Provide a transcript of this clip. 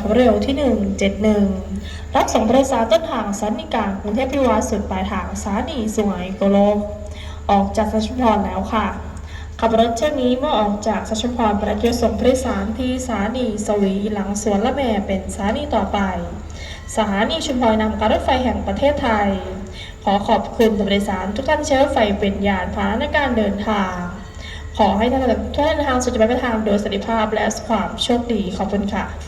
ความเร็วที่ 171 รับส่งผู้โดยสารต้นทางสถานีกลางกรุงเทพพิวาสุดปลายทางสถานีสุไหงโกลก ออกจากสัชพรแล้วค่ะ ขับรถเช่นนี้เมื่อออกจากสัชพรประเกียวส่งผู้โดยสารที่สถานีสวีหลังสวนละแม่เป็นสถานีต่อไป สถานีชุมพรนำการรถไฟแห่งประเทศไทย ขอขอบคุณผู้โดยสารทุกท่านใช้รถไฟเป็นยานพาหนะในการเดินทางขอให้ท่านทุกท่านทางสุขจะไปทางโดยสันดิภาพและความโชคดีขอบคุณค่ะ